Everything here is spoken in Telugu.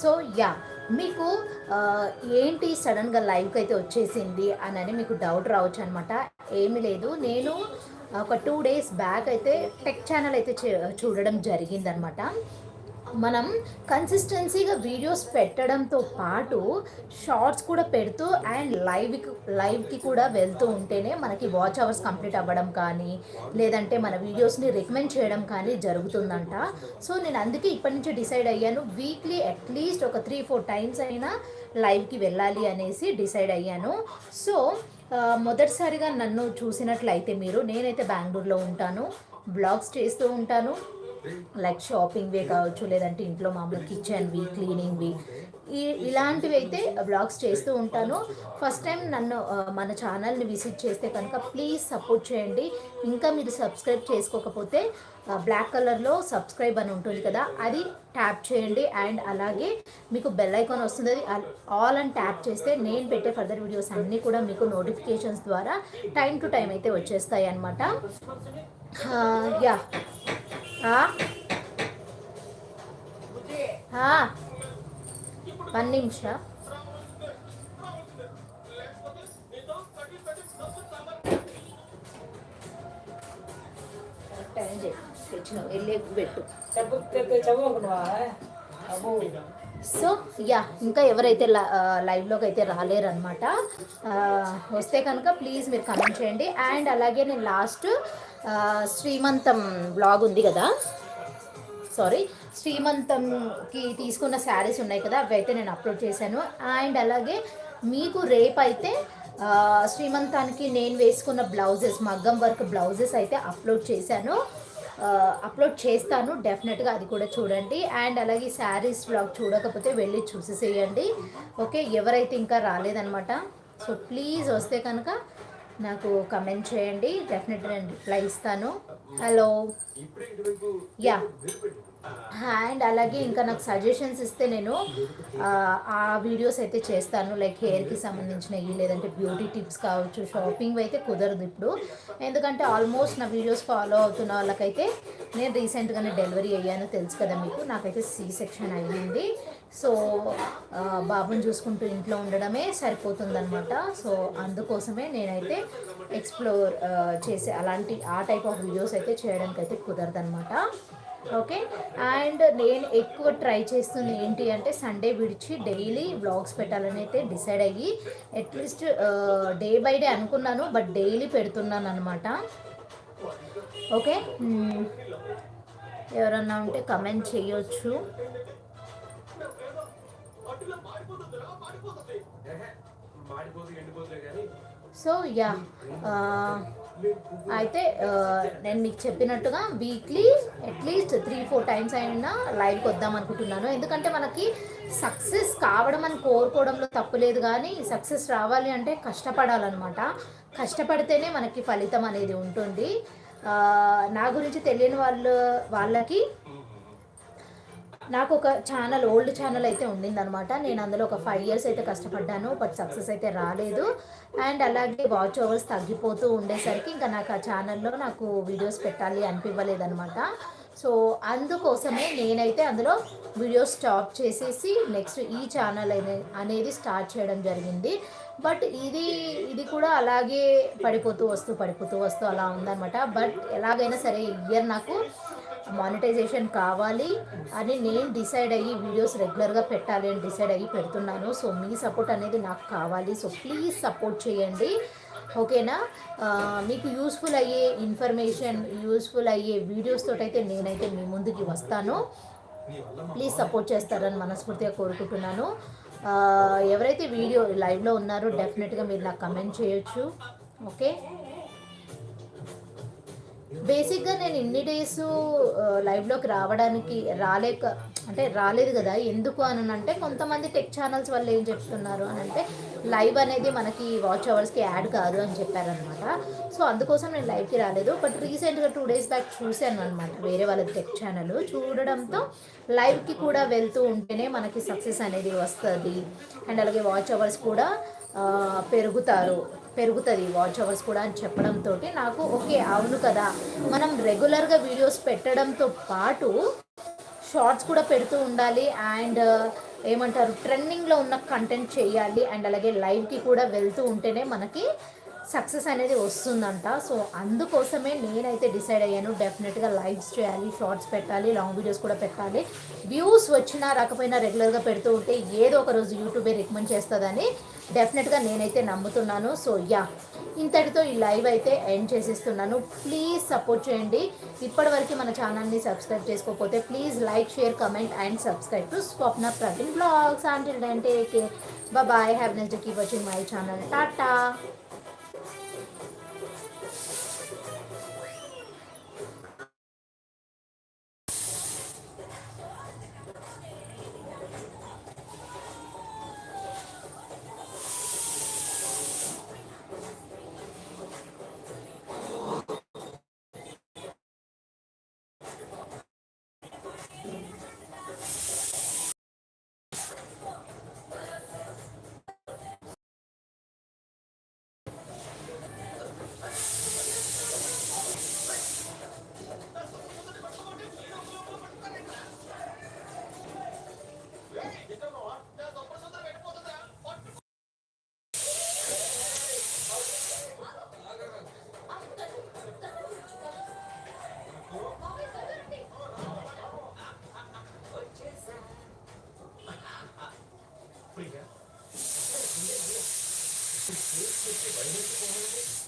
సో యా మీకు ఏంటి సడన్గా లైవ్కి అయితే వచ్చేసింది అని మీకు డౌట్ రావచ్చు అనమాట ఏమీ లేదు. నేను ఒక టూ డేస్ బ్యాక్ అయితే టెక్ ఛానల్ అయితే చే- చూడడం జరిగిందనమాట మనం కన్సిస్టెన్సీగా వీడియోస్ పెట్టడంతో పాటు షార్ట్స్ కూడా పెడుతూ అండ్ లైవ్కి లైవ్కి కూడా వెళ్తూ ఉంటేనే మనకి వాచ్ అవర్స్ కంప్లీట్ అవ్వడం కానీ లేదంటే మన వీడియోస్ని రికమెండ్ చేయడం కానీ జరుగుతుందంట. సో నేను అందుకే ఇప్పటి నుంచి డిసైడ్ అయ్యాను. వీక్లీ అట్లీస్ట్ ఒక త్రీ ఫోర్ టైమ్స్ అయినా లైవ్కి వెళ్ళాలి అనేసి డిసైడ్ అయ్యాను. సో మొదటిసారిగా నన్ను చూసినట్లయితే మీరు నేనైతే బెంగళూరులో ఉంటాను. బ్లాగ్స్ చేస్తూ ఉంటాను. లైక్ షాపింగ్వే కావచ్చు లేదంటే ఇంట్లో మామూలు కిచెన్వి క్లీనింగ్వి ఈ ఇలాంటివి అయితే బ్లాగ్స్ చేస్తూ ఉంటాను. ఫస్ట్ టైం నన్ను మన ఛానల్ని విజిట్ చేస్తే కనుక ప్లీజ్ సపోర్ట్ చేయండి. ఇంకా మీరు సబ్స్క్రైబ్ చేసుకోకపోతే బ్లాక్ కలర్లో సబ్స్క్రైబ్ అని ఉంటుంది కదా అది ట్యాప్ చేయండి. అండ్ అలాగే మీకు బెల్ ఐకాన్ వస్తుంది అది ఆల్ అని ట్యాప్ చేస్తే నేను పెట్టే ఫర్దర్ వీడియోస్ అన్నీ కూడా మీకు నోటిఫికేషన్స్ ద్వారా టైం టు టైం అయితే వచ్చేస్తాయి అనమాట యా. వన్ నిమిష. తెచ్చినావు. వెళ్ళి పెట్టు. సో యా ఇంకా ఎవరైతే లైవ్లోకి అయితే రాలేరనమాట వస్తే కనుక ప్లీజ్ మీరు కమెంట్ చేయండి. అండ్ అలాగే నేను లాస్ట్ శ్రీమంతం బ్లాగ్ ఉంది కదా? సారీ శ్రీమంతంకి తీసుకున్న శారీస్ ఉన్నాయి కదా అవి అయితే నేను అప్లోడ్ చేశాను. అండ్ అలాగే మీకు రేపైతే శ్రీమంతానికి నేను వేసుకున్న బ్లౌజెస్ మగ్గం వర్క్ బ్లౌజెస్ అయితే అప్లోడ్ చేశాను. అప్లోడ్ చేస్తాను డెఫినెట్గా అది కూడా చూడండి. అండ్ అలాగే శారీస్ బ్లాగ్ చూడకపోతే వెళ్ళి చూసేసేయండి. ఓకే ఎవరైతే ఇంకా రాలేదనమాట సో ప్లీజ్ వస్తే కనుక నాకు కమెంట్ చేయండి. డెఫినెట్గా నేను రిప్లై ఇస్తాను. హలో యా అండ్ అలాగే ఇంకా నాకు సజెషన్స్ ఇస్తే నేను ఆ, వీడియోస్ అయితే చేస్తాను. లైక్ హెయిర్కి సంబంధించినవి లేదంటే బ్యూటీ టిప్స్ కావచ్చు షాపింగ్ అయితే కుదరదు ఇప్పుడు. ఎందుకంటే ఆల్మోస్ట్ నా వీడియోస్ ఫాలో అవుతున్న వాళ్ళకైతే నేను రీసెంట్గానే డెలివరీ అయ్యాను. తెలుసు కదా మీకు. నాకైతే సి సెక్షన్ అయ్యింది. సో బాబుని చూసుకుంటూ ఇంట్లో ఉండడమే సరిపోతుందనమాట సో అందుకోసమే నేనైతే ఎక్స్ప్లోర్ చేసే అలాంటి ఆ టైప్ ఆఫ్ వీడియోస్ అయితే చేయడానికి అయితే కుదరదనమాట ఓకే? అండ్ నేను ఎక్కువ ట్రై చేస్తుంది ఏంటి అంటే సండే విడిచి డైలీ బ్లాగ్స్ పెట్టాలని అయితే డిసైడ్ అయ్యి at least day by day అనుకున్నాను బట్ డైలీ పెడుతున్నాను అనమాట ఓకే ఎవరన్నా ఉంటే కమెంట్ చేయొచ్చు. సో యా అయితే ఆ, నేను మీకు చెప్పినట్టుగా weekly at least three four times అయినా లైవ్కి వద్దాం అనుకుంటున్నాను. ఎందుకంటే మనకి సక్సెస్ కావడం అని కోరుకోవడంలో తప్పులేదు కానీ సక్సెస్ రావాలి అంటే కష్టపడాలన్నమాట. కష్టపడితేనే మనకి ఫలితం అనేది ఉంటుంది. ఆ, నా గురించి తెలియని వాళ్ళు వాళ్ళకి నాకు ఒక ఛానల్ ఓల్డ్ ఛానల్ అయితే ఉండిందనమాట నేను అందులో ఒక ఫైవ్ ఇయర్స్ అయితే కష్టపడ్డాను బట్ సక్సెస్ అయితే రాలేదు. అండ్ అలాగే వాచ్ ఓవర్స్ తగ్గిపోతూ ఉండేసరికి ఇంకా నాకు ఆ ఛానల్లో నాకు వీడియోస్ పెట్టాలి అనిపించలేదనమాట సో అందుకోసమే నేనైతే అందులో వీడియోస్ స్టాప్ చేసేసి నెక్స్ట్ ఈ ఛానల్ అనే- అనేది స్టార్ట్ చేయడం జరిగింది. బట్ ఇది ఇది కూడా అలాగే పడిపోతూ వస్తూ పడిపోతూ వస్తూ అలా ఉందన్నమాట. బట్ ఎలాగైనా సరే ఇయర్ నాకు మానిటైజేషన్ కావాలి అని నేను డిసైడ్ అయ్యి వీడియోస్ రెగ్యులర్గా పెట్టాలి అని డిసైడ్ అయ్యి పెడుతున్నాను. సో మీ సపోర్ట్ అనేది నాకు కావాలి. సో ప్లీజ్ సపోర్ట్ చేయండి. ఓకేనా? మీకు యూస్ఫుల్ అయ్యే ఇన్ఫర్మేషన్ యూస్ఫుల్ అయ్యే వీడియోస్ తోటైతే నేనైతే మీ ముందుకి వస్తాను. ప్లీజ్ సపోర్ట్ చేస్తారని మనస్ఫూర్తిగా కోరుకుంటున్నాను. ఎవరైతే వీడియో లైవ్లో ఉన్నారో డెఫినెట్గా మీరు నాకు కమెంట్ చేయొచ్చు. ఓకే? బేసిక్గా నేను ఇన్ని డేస్ లైవ్లోకి రావడానికి రాలేక అంటే రాలేదు కదా ఎందుకు అని అంటే కొంతమంది టెక్ ఛానల్స్ వాళ్ళు ఏం చెప్తున్నారు అని అంటే లైవ్ అనేది మనకి వాచ్ అవర్స్కి యాడ్ కాదు అని చెప్పారనమాట సో అందుకోసం నేను లైవ్కి రాలేదు. బట్ రీసెంట్గా టూ డేస్ బ్యాక్ చూశాను అనమాట వేరే వాళ్ళ టెక్ ఛానల్ చూడడంతో లైవ్కి కూడా వెళ్తూ ఉంటేనే మనకి సక్సెస్ అనేది వస్తుంది. అండ్ అలాగే వాచ్ అవర్స్ కూడా పెరుగుతారు పెరుగుతుంది వాచ్ అవర్స్ కూడా అని చెప్పడంతో నాకు ఓకే అవును కదా మనం రెగ్యులర్గా వీడియోస్ పెట్టడంతో పాటు షార్ట్స్ కూడా పెడుతూ ఉండాలి. అండ్ ఏమంటారు ట్రెండింగ్లో ఉన్న కంటెంట్ చేయాలి. అండ్ అలాగే లైవ్కి కూడా వెళ్తూ ఉంటేనే మనకి సక్సెస్ అనేది వస్తుందంట. సో అందుకోసమే నేనైతే డిసైడ్ అయ్యాను. డెఫినెట్గా లైవ్స్ చేయాలి షార్ట్స్ పెట్టాలి లాంగ్ వీడియోస్ కూడా పెట్టాలి. వ్యూస్ వచ్చినా రాకపోయినా రెగ్యులర్గా పెడుతూ ఉంటే ఏదో ఒక రోజు యూట్యూబే రికమెండ్ చేస్తుందని డెఫినెట్గా నేనైతే నమ్ముతున్నాను. సో యా ఇంతటితో ఈ లైవ్ అయితే ఎండ్ చేసేస్తున్నాను. ప్లీజ్ సపోర్ట్ చేయండి. ఇప్పటివరకు మన ఛానల్ని సబ్స్క్రైబ్ చేసుకోకపోతే please like share comment and subscribe to Swapna Praveen vlogs అంటే bye have nice to keep watching my channel tata bảy mươi cũng không hết